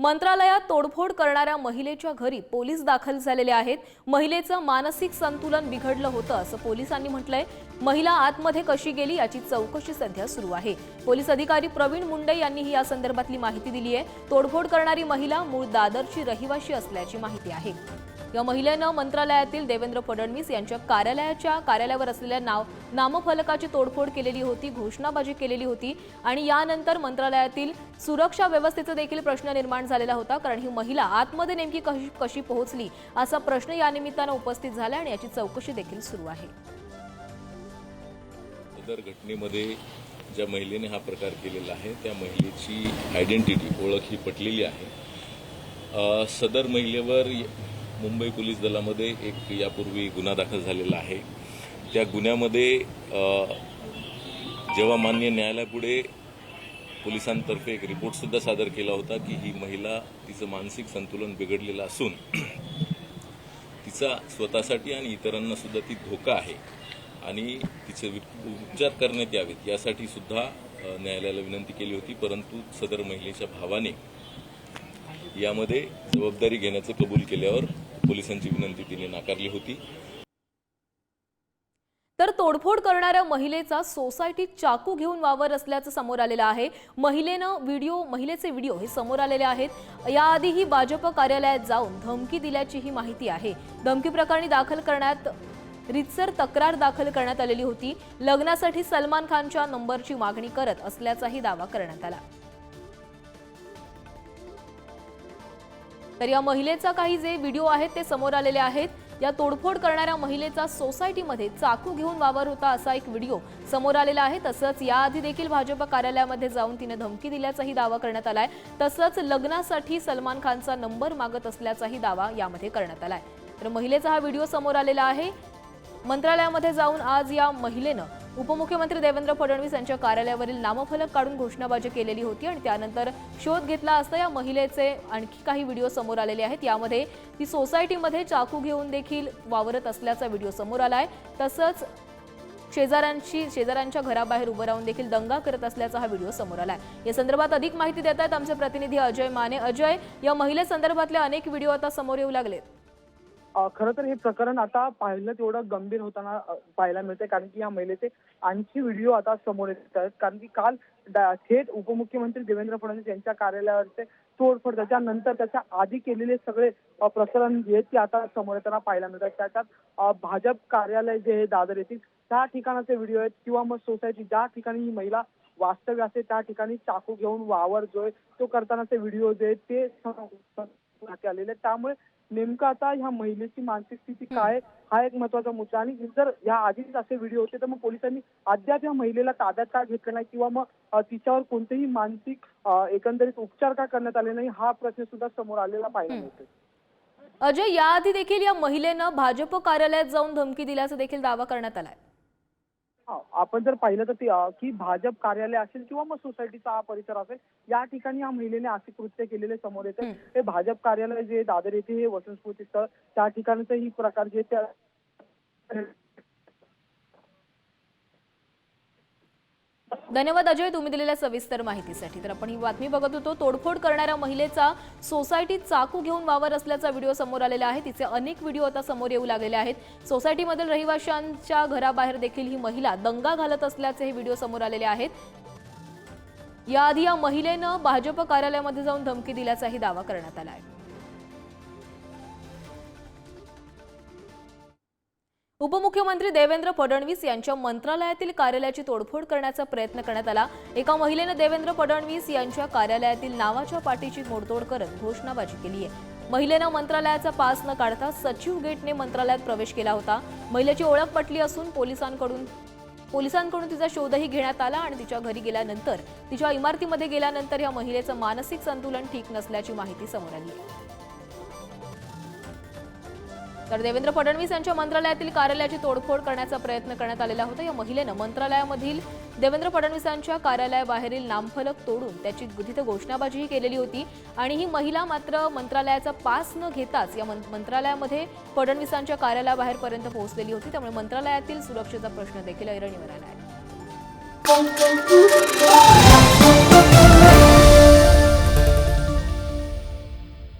मंत्रालयात तोडफोड करणाऱ्या महिलेच्या घरी पोलीस दाखल झालेले आहेत. महिलेचं मानसिक संतुलन बिघडलं होतं असं पोलिसांनी म्हटलंय. महिला आतमध्ये कशी गेली याची चौकशी सध्या सुरू आहे. पोलीस अधिकारी प्रवीण मुंडे यांनीही या संदर्भातली माहिती दिली आहे तोडफोड करणारी महिला मूळ दादरची रहिवाशी असल्याची माहिती आहे. या महिलेनं मंत्रालयातील देवेंद्र फडणवीस यांच्या कार्यालयाच्या कार्यालयावर असलेल्या नाव नामफलकाची तोडफोड केलेली होती घोषणाबाजी केलेली होती आणि यानंतर मंत्रालयातील सुरक्षा व्यवस्थेचा देखील प्रश्न निर्माण झालेला होता कारण ही महिला आतमध्ये नेमकी कशी कशी पोहोचली असा प्रश्न या निमित्तानं उपस्थित झाला आणि याची चौकशी देखील सुरू आहे. सदर घटनेमध्ये ज्या महिलेने हा प्रकार केलेला आहे त्या महिलेची आयडेंटिटी ओळख ही पटलेली आहे. सदर महिलेवर मुंबई पोलीस दलामध्ये एक यापूर्वी गुन्हा दाखल झालेला आहे. त्या गुन्ह्यामध्ये जेव्हा मान्य न्यायालयापुढे पोलिसांतर्फे एक रिपोर्टसुद्धा सादर केला होता की ही महिला तिचं मानसिक संतुलन बिघडलेलं असून तिचा स्वतःसाठी आणि इतरांना सुद्धा ती धोका आहे आणि तिचे उपचार करण्यात यावेत यासाठी सुद्धा न्यायालयाला विनंती केली होती. परंतु सदर महिलेच्या भावाने यामध्ये जबाबदारी घेण्याचं कबूल केल्यावर पोलिसांची विनंती तिने नाकारली होती. तर तोडफोड करणाऱ्या महिलेचा सोसायटीत चाकू घेऊन वावर असल्याचं समोर आलेलं आहे. महिलेनं व्हिडिओ महिलेचे व्हिडिओ हे समोर आलेले आहेत. याआधीही भाजप कार्यालयात जाऊन धमकी दिल्याची ही माहिती आहे. धमकी प्रकरणी दाखल करण्यात रितसर तक्रार दाखल करण्यात आलेली होती. लग्नासाठी सलमान खानच्या नंबरची मागणी करत असल्याचाही दावा करण्यात आला. तर या महिलेचा काही जे व्हिडिओ आहेत ते समोर आलेले आहेत. या तोडफोड करणाऱ्या महिलेचा सोसायटीमध्ये चाकू घेऊन वावर होता असा एक व्हिडिओ समोर आलेला आहे. तसंच याआधी देखील भाजप कार्यालयामध्ये जाऊन तिने धमकी दिल्याचाही दावा करण्यात आलाय. तसंच लग्नासाठी सलमान खानचा नंबर मागत असल्याचाही दावा यामध्ये करण्यात आलाय. तर महिलेचा हा व्हिडिओ समोर आलेला आहे. मंत्रालयामध्ये जाऊन आज या महिलेनं उपमुख्यमंत्री देवेंद्र फडणवीस यांच्या कार्यालयावरील नामफलक काढून घोषणाबाजी केलेली होती आणि त्यानंतर शोध घेतला असता या महिलेचे आणखी काही व्हिडिओ समोर आलेले आहेत. यामध्ये ती सोसायटीमध्ये चाकू घेऊन देखील वावरत असल्याचा व्हिडिओ समोर आला आहे तसंच शेजाऱ्यांशी शेजाऱ्यांच्या घराबाहेर उभं राहून देखील दंगा करत असल्याचा हा व्हिडिओ समोर आलाय. या संदर्भात अधिक माहिती देत आहेत आमचे प्रतिनिधी अजय माने. अजय या महिलेसंदर्भातले अनेक व्हिडिओ आता समोर येऊ लागलेत. खरं तर हे प्रकरण आता पाहिलं तेवढं गंभीर होताना पाहायला मिळते कारण की या महिलेचे आणखी व्हिडिओ आता समोर येत आहेत. कारण की काल थेट उपमुख्यमंत्री देवेंद्र फडणवीस यांच्या कार्यालयावरचे तोडफोड त्याच्यानंतर त्याच्या आधी केलेले सगळे प्रकरण जे आहेत ते आता समोर येताना पाहायला मिळतात त्याच्यात भाजप कार्यालय जे आहे दादर येथील त्या ठिकाणाचे व्हिडिओ आहेत. किंवा मग सोसायटी ज्या ठिकाणी ही महिला वास्तव्य असते त्या ठिकाणी चाकू घेऊन वावर जो आहे तो करतानाचे व्हिडिओ जे आहेत ते आलेले आहेत. त्यामुळे नेमकं आता ह्या महिलेची मानसिक स्थिती काय? हा एक महत्त्वाचा मुद्दा आणि जर या आधीच असे व्हिडिओ होते तर मग पोलिसांनी अद्याप या महिलेला ताब्यात का घेतलं नाही? किंवा मग तिच्यावर कोणतेही मानसिक एकंदरीत उपचार का करण्यात आले नाही? हा प्रश्न सुद्धा समोर आलेला पाहायला मिळतो अजय याआधी देखील या महिलेनं भाजप कार्यालयात जाऊन धमकी दिल्याचा देखील दावा करण्यात आलाय. आपण जर पाहिलं तर ते, अ, की भाजप कार्यालय असेल किंवा मग सोसायटीचा हा परिसर असेल या ठिकाणी या महिलेने असे कृत्य केलेले समोर येते हं. हे भाजप कार्यालय जे दादर येथे हे वसंतस्फूर्ती स्थळ त्या ठिकाणचं ही प्रकार जे त्या धन्यवाद अजय तुम्ही दिलेल्या सविस्तर माहितीसाठी. तर आपण ही बातमी बघत होतो तोडफोड करणाऱ्या महिलेचा सोसायटीत चाकू घेऊन वावर असल्याचा व्हिडिओ समोर आलेला आहे. तिचे अनेक व्हिडिओ आता समोर येऊ लागलेले आहेत. सोसायटीमधील रहिवाशांच्या घराबाहेर देखील ही महिला दंगा घालत असल्याचे हे व्हिडिओ समोर आलेले आहेत. याआधी या महिलेनं भाजप कार्यालयामध्ये जाऊन धमकी दिल्याचाही दावा करण्यात आला आहे. उपमुख्यमंत्री देवेंद्र फडणवीस यांच्या मंत्रालयातील कार्यालयाची तोडफोड करण्याचा प्रयत्न करण्यात आला. एका महिलेनं देवेंद्र फडणवीस यांच्या कार्यालयातील नावाच्या पाठीची मोडतोड करत घोषणाबाजी केली आहे. महिलेनं मंत्रालयाचा पास न काढता सचिव गेटने मंत्रालयात प्रवेश केला होता. महिलेची ओळख पटली असून पोलिसांकडून पोलिसांकडून तिचा शोधही घेण्यात आला आणि तिच्या घरी गेल्यानंतर तिच्या इमारतीमध्ये गेल्यानंतर या महिलेचं मानसिक संतुलन ठीक नसल्याची माहिती समोर आली आहे. तर देवेंद्र फडणवीस यांच्या मंत्रालयातील कार्यालयाची तोडफोड करण्याचा प्रयत्न करण्यात आलेला होता. या महिलेनं मंत्रालयामधील देवेंद्र फडणवीसांच्या कार्यालयाबाहेरील नामफलक तोडून त्याची तिथं घोषणाबाजीही केलेली होती आणि ही महिला मात्र मंत्रालयाचा पास न घेताच या मंत्रालयामध्ये फडणवीसांच्या कार्यालयाबाहेरपर्यंत पोहोचलेली होती. त्यामुळे मंत्रालयातील सुरक्षेचा प्रश्न देखील ऐरणीवर आला आहे.